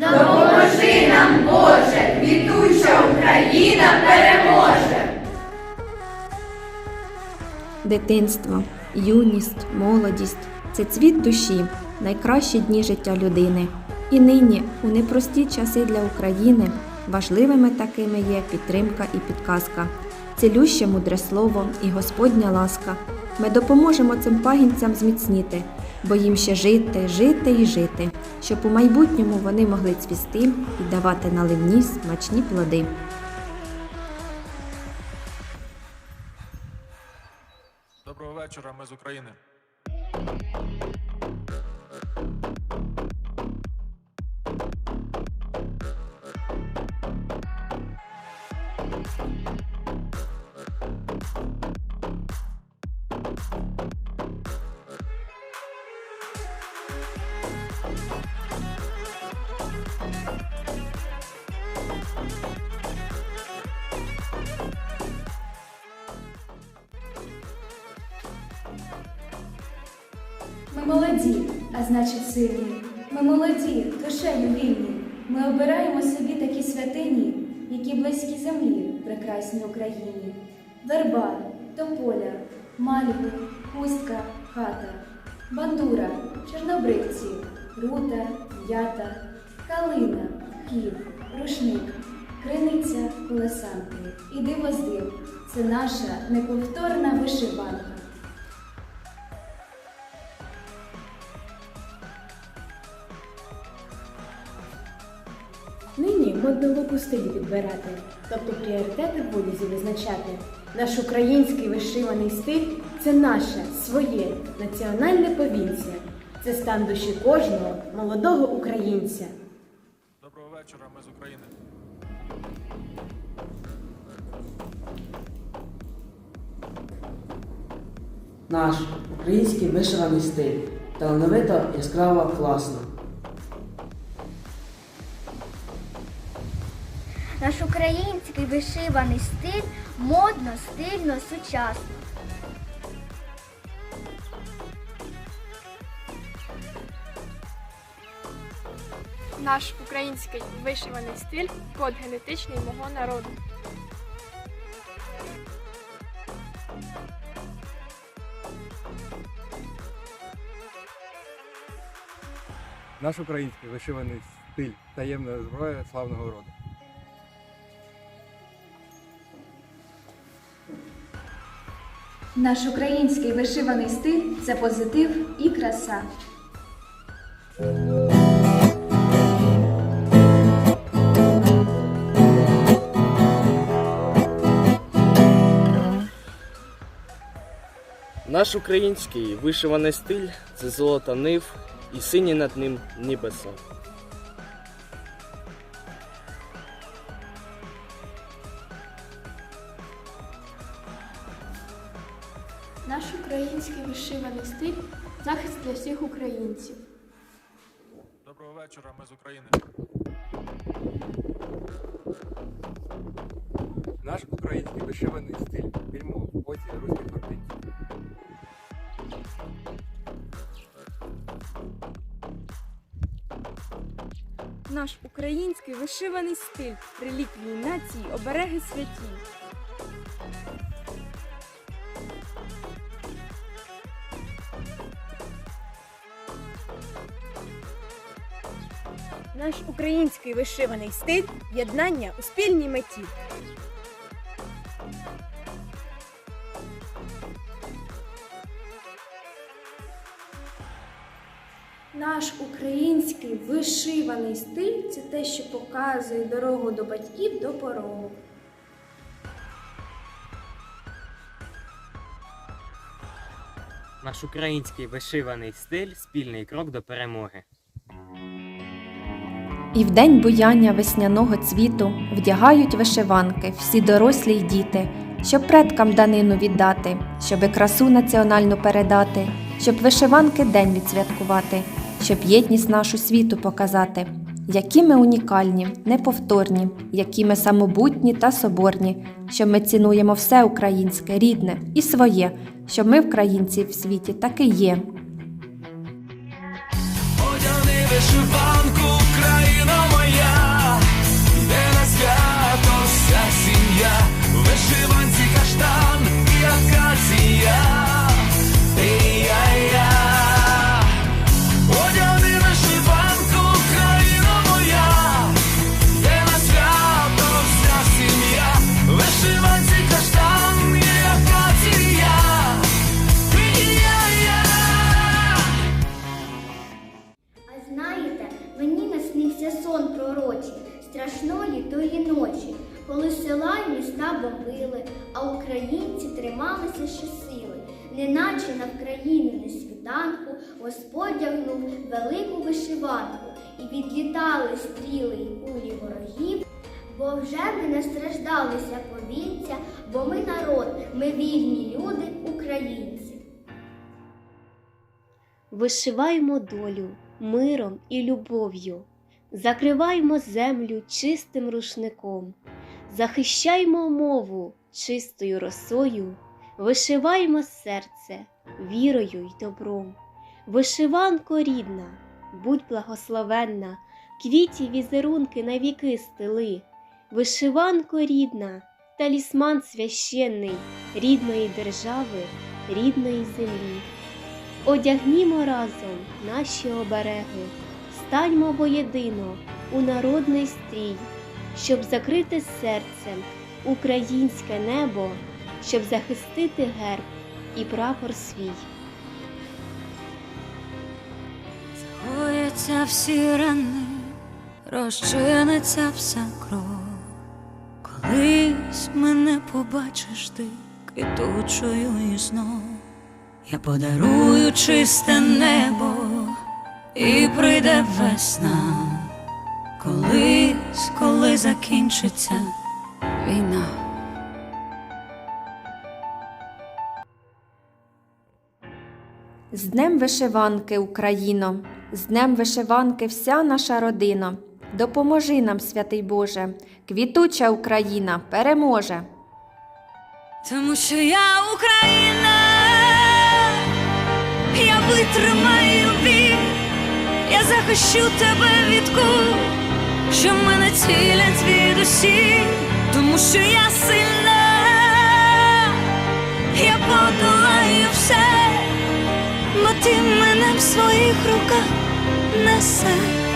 Допоможи нам, Боже, квітуча Україна переможе. Дитинство, юність, молодість це цвіт душі, найкращі дні життя людини. І нині, у непрості часи для України, важливими такими є підтримка і підказка, цілюще мудре слово і Господня ласка. Ми допоможемо цим пагінцям зміцніти, бо їм ще жити, жити і жити, щоб у майбутньому вони могли цвісти і давати наливні смачні плоди. Доброго вечора, ми з України. Ми молоді, а значить сильні. Ми молоді, душею вільні. Ми обираємо собі такі святині, які близькі землі в прекрасній Україні. Верба, тополя, мальви, хустка, хата, бандура, чорнобривці, рута, ята, калина, хліб, рушник, криниця, колесанки і диво з див. Це наша неповторна вишиванка. Модно лук підбирати, тобто пріоритети в одязі визначати. Наш український вишиваний стиль це наше своє національне повінця. Це стан душі кожного молодого українця. Доброго вечора, ми з України. Наш український вишиваний стиль. Талановито, яскраво, класно. Наш український вишиваний стиль модно, стильно, сучасно. Наш український вишиваний стиль код генетичний мого народу. Наш український вишиваний стиль таємна зброя славного роду. Наш український вишиваний стиль це позитив і краса. Наш український вишиваний стиль це золота нив і сині над ним небеса. Наш український вишиваний стиль захист для всіх українців. Доброго вечора, ми з України. Наш український вишиваний стиль фільму в оці руських мартинців. Наш український вишиваний стиль, реліквії нації, обереги святі. Наш український вишиваний стиль єднання у спільній меті. Наш український вишиваний стиль це те, що показує дорогу до батьків до порогу. Наш український вишиваний стиль спільний крок до перемоги. І в день буяння весняного цвіту вдягають вишиванки всі дорослі й діти, щоб предкам данину віддати, щоби красу національну передати, щоб вишиванки день відсвяткувати, щоб єдність нашу світу показати, які ми унікальні, неповторні, які ми самобутні та соборні, що ми цінуємо все українське, рідне і своє, що ми українці в світі таки є. Одяни піднімалися щосили, неначе на Вкраїні на світанку Господь дягнув велику вишиванку, і відлітали стріли й кулі ворогів, бо вже ми не страждалися повінця, бо ми народ, ми вільні люди, українці. Вишиваємо долю миром і любов'ю, закриваємо землю чистим рушником, захищаємо мову чистою росою, вишиваємо серце вірою й добром. Вишиванко рідна, будь благословенна, квіті візерунки на віки стели. Вишиванко рідна, талісман священний рідної держави, рідної землі. Одягнімо разом наші обереги, станьмо воєдино у народний стрій, щоб закрити серцем українське небо, щоб захистити герб і прапор свій. Загояться всі рани, розчиниться вся кров. Колись мене побачиш ти квітучою і знов. Я подарую чисте небо і прийде весна. Колись, коли закінчиться війна. З Днем вишиванки, Україно, з Днем вишиванки вся наша родина. Допоможи нам, святий Боже, квітуча Україна переможе. Тому що я Україна, я витримаю бій, я захищу тебе від кул, що мене цілять від усі, тому що я сильна, я подолаю все, бо ти мене в своїх руках несеш.